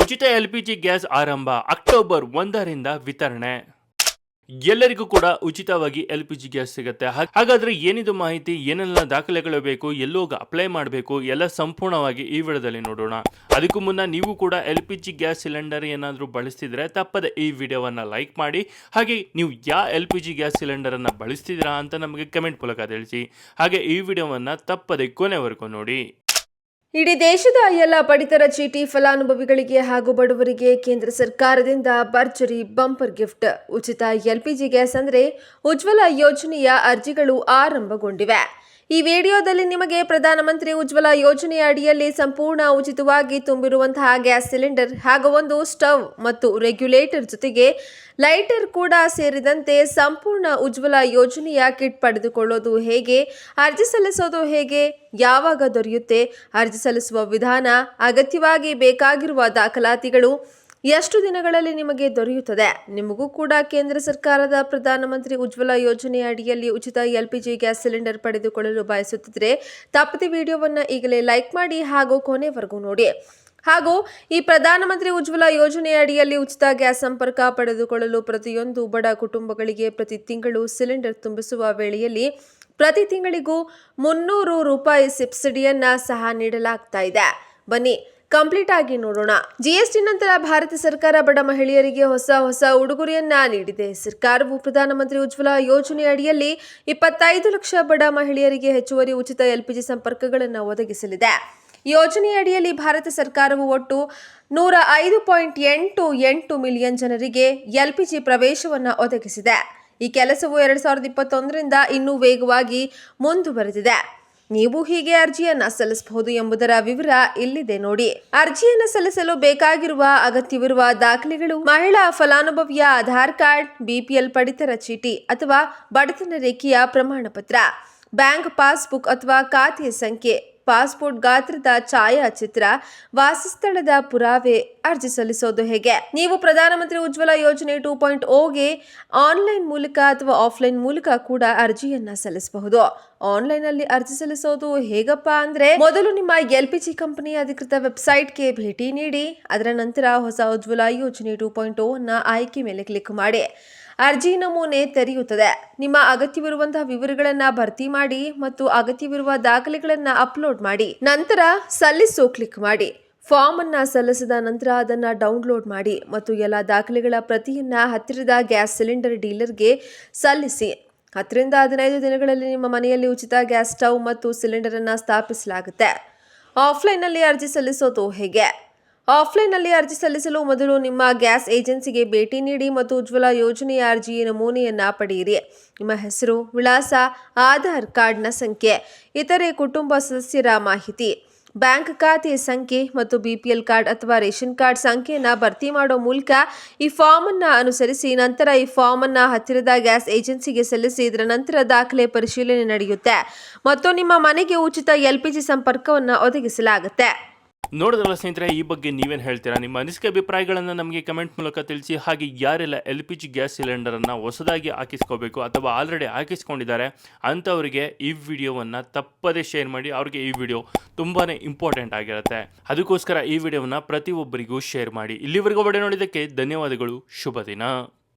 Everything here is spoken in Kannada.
ಉಚಿತ ಎಲ್ ಪಿ ಜಿ ಗ್ಯಾಸ್ ಆರಂಭ ಅಕ್ಟೋಬರ್ ಒಂದರಿಂದ ವಿತರಣೆ. ಎಲ್ಲರಿಗೂ ಕೂಡ ಉಚಿತವಾಗಿ ಎಲ್ ಪಿ ಜಿ ಗ್ಯಾಸ್ ಸಿಗುತ್ತೆ. ಹಾಗ್- ಹಾಗಾದ್ರೆ ಏನಿದು ಮಾಹಿತಿ, ಏನೆಲ್ಲ ದಾಖಲೆಗಳು ಬೇಕು, ಎಲ್ಲೋಗ ಅಪ್ಲೈ ಮಾಡಬೇಕು, ಎಲ್ಲ ಸಂಪೂರ್ಣವಾಗಿ ಈ ವಿಡಿಯೋದಲ್ಲಿ ನೋಡೋಣ. ಅದಕ್ಕೂ ಮುನ್ನ ನೀವು ಕೂಡ L P G gas cylinder ಏನಾದರೂ ಬಳಸ್ತಿದ್ರೆ ತಪ್ಪದೆ ಈ ವಿಡಿಯೋವನ್ನು ಲೈಕ್ ಮಾಡಿ. ಹಾಗೆ ನೀವು ಯಾವ ಎಲ್ ಪಿ ಜಿ ಗ್ಯಾಸ್ ಸಿಲಿಂಡರನ್ನು ಬಳಸ್ತಿದ್ದೀರಾ ಅಂತ ನಮಗೆ ಕಮೆಂಟ್ ಮೂಲಕ ತಿಳಿಸಿ. ಹಾಗೆ ಈ ವಿಡಿಯೋವನ್ನು ತಪ್ಪದೆ ಕೊನೆವರೆಗೂ ನೋಡಿ. ಇಡೀ ದೇಶದ ಎಲ್ಲ ಪಡಿತರ ಚೀಟಿ ಫಲಾನುಭವಿಗಳಿಗೆ ಹಾಗೂ ಬಡವರಿಗೆ ಕೇಂದ್ರ ಸರ್ಕಾರದಿಂದ ಭರ್ಜರಿ ಬಂಪರ್ ಗಿಫ್ಟ್. ಉಚಿತ ಎಲ್ಪಿಜಿ ಗ್ಯಾಸ್ ಅಂದರೆ ಉಜ್ವಲ ಯೋಜನೆಯ ಅರ್ಜಿಗಳು ಆರಂಭಗೊಂಡಿವೆ. ಈ ವಿಡಿಯೋದಲ್ಲಿ ನಿಮಗೆ ಪ್ರಧಾನಮಂತ್ರಿ ಉಜ್ವಲ ಯೋಜನೆಯ ಅಡಿಯಲ್ಲಿ ಸಂಪೂರ್ಣ ಉಚಿತವಾಗಿ ತುಂಬಿರುವಂತಹ ಗ್ಯಾಸ್ ಸಿಲಿಂಡರ್ ಹಾಗೂ ಒಂದು ಸ್ಟವ್ ಮತ್ತು ರೆಗ್ಯುಲೇಟರ್ ಜೊತೆಗೆ ಲೈಟರ್ ಕೂಡ ಸೇರಿದಂತೆ ಸಂಪೂರ್ಣ ಉಜ್ವಲ ಯೋಜನೆಯ ಕಿಟ್ ಪಡೆದುಕೊಳ್ಳೋದು ಹೇಗೆ, ಅರ್ಜಿ ಸಲ್ಲಿಸೋದು ಹೇಗೆ, ಯಾವಾಗ ದೊರೆಯುತ್ತೆ, ಅರ್ಜಿ ಸಲ್ಲಿಸುವ ವಿಧಾನ, ಅಗತ್ಯವಾಗಿ ಬೇಕಾಗಿರುವ ದಾಖಲಾತಿಗಳು ಎಷ್ಟು ದಿನಗಳಲ್ಲಿ ನಿಮಗೆ ದೊರೆಯುತ್ತದೆ? ನಿಮಗೂ ಕೂಡ ಕೇಂದ್ರ ಸರ್ಕಾರದ ಪ್ರಧಾನಮಂತ್ರಿ ಉಜ್ವಲ ಯೋಜನೆಯ ಅಡಿಯಲ್ಲಿ ಉಚಿತ ಎಲ್ಪಿಜಿ ಗ್ಯಾಸ್ ಸಿಲಿಂಡರ್ ಪಡೆದುಕೊಳ್ಳಲು ಬಯಸುತ್ತಿದ್ದರೆ ತಪ್ಪದೆ ವಿಡಿಯೋವನ್ನು ಈಗಲೇ ಲೈಕ್ ಮಾಡಿ ಹಾಗೂ ಕೊನೆವರೆಗೂ ನೋಡಿ. ಹಾಗೂ ಈ ಪ್ರಧಾನಮಂತ್ರಿ ಉಜ್ವಲ ಯೋಜನೆಯ ಅಡಿಯಲ್ಲಿ ಉಚಿತ ಗ್ಯಾಸ್ ಸಂಪರ್ಕ ಪಡೆದುಕೊಳ್ಳಲು ಪ್ರತಿಯೊಂದು ಬಡ ಕುಟುಂಬಗಳಿಗೆ ಪ್ರತಿ ತಿಂಗಳು ಸಿಲಿಂಡರ್ ತುಂಬಿಸುವ ವೇಳೆಯಲ್ಲಿ ಪ್ರತಿ ತಿಂಗಳಿಗೂ ಮುನ್ನೂರು ರೂಪಾಯಿ ಸಬ್ಸಿಡಿಯನ್ನ ಸಹ ನೀಡಲಾಗ್ತಾ ಇದೆ. ಬನ್ನಿ ಕಂಪ್ಲೀಟ್ ಆಗಿ ನೋಡೋಣ. ಜಿಎಸ್ಟಿ ನಂತರ ಭಾರತ ಸರ್ಕಾರ ಬಡ ಮಹಿಳೆಯರಿಗೆ ಹೊಸ ಹೊಸ ಉಡುಗೊರೆಯನ್ನ ನೀಡಿದೆ. ಸರ್ಕಾರವು ಪ್ರಧಾನಮಂತ್ರಿ ಉಜ್ವಲ ಯೋಜನೆ ಅಡಿಯಲ್ಲಿ ಇಪ್ಪತ್ತೈದು ಲಕ್ಷ ಬಡ ಮಹಿಳೆಯರಿಗೆ ಹೆಚ್ಚುವರಿ ಉಚಿತ ಎಲ್ಪಿಜಿ ಸಂಪರ್ಕಗಳನ್ನು ಒದಗಿಸಲಿದೆ. ಯೋಜನೆಯಡಿಯಲ್ಲಿ ಭಾರತ ಸರ್ಕಾರವು ಒಟ್ಟು ನೂರ ಐದು ಪಾಯಿಂಟ್ ಎಂಟು ಎಂಟು ಮಿಲಿಯನ್ ಜನರಿಗೆ ಎಲ್ಪಿಜಿ ಪ್ರವೇಶವನ್ನು ಒದಗಿಸಿದೆ. ಈ ಕೆಲಸವು ಎರಡು ಸಾವಿರದ ಇಪ್ಪತ್ತೊಂದರಿಂದ ಇನ್ನೂ ವೇಗವಾಗಿ ಮುಂದುವರೆದಿದೆ. ನೀವು ಹೀಗೆ ಅರ್ಜಿಯನ್ನ ಸಲ್ಲಿಸಬಹುದು ಎಂಬುದರ ವಿವರ ಇಲ್ಲಿದೆ ನೋಡಿ. ಅರ್ಜಿಯನ್ನ ಸಲ್ಲಿಸಲು ಬೇಕಾಗಿರುವ ಅಗತ್ಯವಿರುವ ದಾಖಲೆಗಳು, ಮಹಿಳಾ ಫಲಾನುಭವಿಯ ಆಧಾರ್ ಕಾರ್ಡ್ ಬಿಪಿಎಲ್ ಪಡಿತರ ಚೀಟಿ ಅಥವಾ ಬಡತನ ರೇಖೆಯ ಪ್ರಮಾಣ ಪತ್ರ ಬ್ಯಾಂಕ್ ಪಾಸ್ಬುಕ್ ಅಥವಾ ಖಾತೆ ಸಂಖ್ಯೆ ಪಾಸ್ಪೋರ್ಟ್ ಗಾತ್ರದ ಛಾಯಾಚಿತ್ರ ವಾಸಸ್ಥಳದ ಪುರಾವೆ ಅರ್ಜಿ ಸಲ್ಲಿಸೋದು ಹೇಗೆ? ನೀವು ಪ್ರಧಾನಮಂತ್ರಿ ಉಜ್ವಲ ಯೋಜನೆ ಟೂ ಪಾಯಿಂಟ್ ಓಗೆ ಆನ್ಲೈನ್ ಮೂಲಕ ಅಥವಾ ಆಫ್ಲೈನ್ ಮೂಲಕ ಕೂಡ ಅರ್ಜಿಯನ್ನ ಸಲ್ಲಿಸಬಹುದು. ಆನ್ಲೈನ್ ಅಲ್ಲಿ ಅರ್ಜಿ ಸಲ್ಲಿಸೋದು ಹೇಗಪ್ಪ ಅಂದ್ರೆ ಮೊದಲು ನಿಮ್ಮ ಎಲ್ ಪಿ ಜಿ ಕಂಪನಿ ಅಧಿಕೃತ ವೆಬ್ಸೈಟ್ಗೆ ಭೇಟಿ ನೀಡಿ, ಅದರ ನಂತರ ಹೊಸ ಉಜ್ವಲ ಯೋಜನೆ ಟೂ ಪಾಯಿಂಟ್ನ ಆಯ್ಕೆ ಮೇಲೆ ಕ್ಲಿಕ್ ಮಾಡಿ. ಅರ್ಜಿ ನಮೂನೆ ತೆರೆಯುತ್ತದೆ. ನಿಮ್ಮ ಅಗತ್ಯವಿರುವಂತಹ ವಿವರಗಳನ್ನು ಭರ್ತಿ ಮಾಡಿ ಮತ್ತು ಅಗತ್ಯವಿರುವ ದಾಖಲೆಗಳನ್ನು ಅಪ್ಲೋಡ್ ಮಾಡಿ. ನಂತರ ಸಲ್ಲಿಸು ಕ್ಲಿಕ್ ಮಾಡಿ. ಫಾರ್ಮ್ ಅನ್ನ ಸಲ್ಲಿಸಿದ ನಂತರ ಅದನ್ನ ಡೌನ್ಲೋಡ್ ಮಾಡಿ ಮತ್ತು ಎಲ್ಲ ದಾಖಲೆಗಳ ಪ್ರತಿಯನ್ನ ಹತ್ತಿರದ ಗ್ಯಾಸ್ ಸಿಲಿಂಡರ್ ಡೀಲರ್ಗೆ ಸಲ್ಲಿಸಿ. ಹತ್ತರಿಂದ ಹದಿನೈದು ದಿನಗಳಲ್ಲಿ ನಿಮ್ಮ ಮನೆಯಲ್ಲಿ ಉಚಿತ ಗ್ಯಾಸ್ ಸ್ಟವ್ ಮತ್ತು ಸಿಲಿಂಡರ್ ಅನ್ನ ಸ್ಥಾಪಿಸಲಾಗುತ್ತೆ. ಆಫ್ಲೈನ್ನಲ್ಲಿ ಅರ್ಜಿ ಸಲ್ಲಿಸೋದು ಹೇಗೆ? ಆಫ್ಲೈನ್ನಲ್ಲಿ ಅರ್ಜಿ ಸಲ್ಲಿಸಲು ಮೊದಲು ನಿಮ್ಮ ಗ್ಯಾಸ್ ಏಜೆನ್ಸಿಗೆ ಭೇಟಿ ನೀಡಿ ಮತ್ತು ಉಜ್ವಲ ಯೋಜನೆಯ ಅರ್ಜಿ ನಮೂನೆಯನ್ನು ಪಡೆಯಿರಿ. ನಿಮ್ಮ ಹೆಸರು, ವಿಳಾಸ, ಆಧಾರ್ ಕಾರ್ಡ್ನ ಸಂಖ್ಯೆ, ಇತರೆ ಕುಟುಂಬ ಸದಸ್ಯರ ಮಾಹಿತಿ, ಬ್ಯಾಂಕ್ ಖಾತೆ ಸಂಖ್ಯೆ ಮತ್ತು ಬಿಪಿಎಲ್ ಕಾರ್ಡ್ ಅಥವಾ ರೇಷನ್ ಕಾರ್ಡ್ ಸಂಖ್ಯೆಯನ್ನು ಭರ್ತಿ ಮಾಡೋ ಮೂಲಕ ಈ ಫಾರ್ಮ್ ಅನ್ನ ಅನುಸರಿಸಿ ನಂತರ ಈ ಫಾರ್ಮ್ ಅನ್ನ ಹತ್ತಿರದ ಗ್ಯಾಸ್ ಏಜೆನ್ಸಿಗೆ ಸಲ್ಲಿಸಿ ಇದರ ನಂತರ ದಾಖಲೆ ಪರಿಶೀಲನೆ ನಡೆಯುತ್ತೆ. ಮತ್ತು ನಿಮ್ಮ ಮನೆಗೆ ಉಚಿತ ಎಲ್ ಪಿ ಜಿ ಸಂಪರ್ಕವನ್ನು ಒದಗಿಸಲಾಗುತ್ತೆ. ನೋಡಿದ್ರಲ್ಲ ಸ್ನೇಹಿತರೆ, ಈ ಬಗ್ಗೆ ನೀವೇನು ಹೇಳ್ತೀರಾ? ನಿಮ್ಮ ಅನಿಸಿಕೆ ಅಭಿಪ್ರಾಯಗಳನ್ನು ನಮಗೆ ಕಮೆಂಟ್ ಮೂಲಕ ತಿಳಿಸಿ. ಹಾಗೆ ಯಾರೆಲ್ಲ ಎಲ್ ಪಿ ಜಿ ಗ್ಯಾಸ್ ಸಿಲಿಂಡರನ್ನು ಹೊಸದಾಗಿ ಹಾಕಿಸ್ಕೋಬೇಕು ಅಥವಾ ಆಲ್ರೆಡಿ ಹಾಕಿಸ್ಕೊಂಡಿದ್ದಾರೆ, ಅಂಥವರಿಗೆ ಈ ವಿಡಿಯೋವನ್ನು ತಪ್ಪದೇ ಶೇರ್ ಮಾಡಿ. ಅವ್ರಿಗೆ ಈ ವಿಡಿಯೋ ತುಂಬಾ ಇಂಪಾರ್ಟೆಂಟ್ ಆಗಿರುತ್ತೆ. ಅದಕ್ಕೋಸ್ಕರ ಈ ವಿಡಿಯೋವನ್ನು ಪ್ರತಿಯೊಬ್ಬರಿಗೂ ಶೇರ್ ಮಾಡಿ. ಇಲ್ಲಿವರೆಗೂ ಒಡೆ ನೋಡಿದ್ದಕ್ಕೆ ಧನ್ಯವಾದಗಳು. ಶುಭ ದಿನ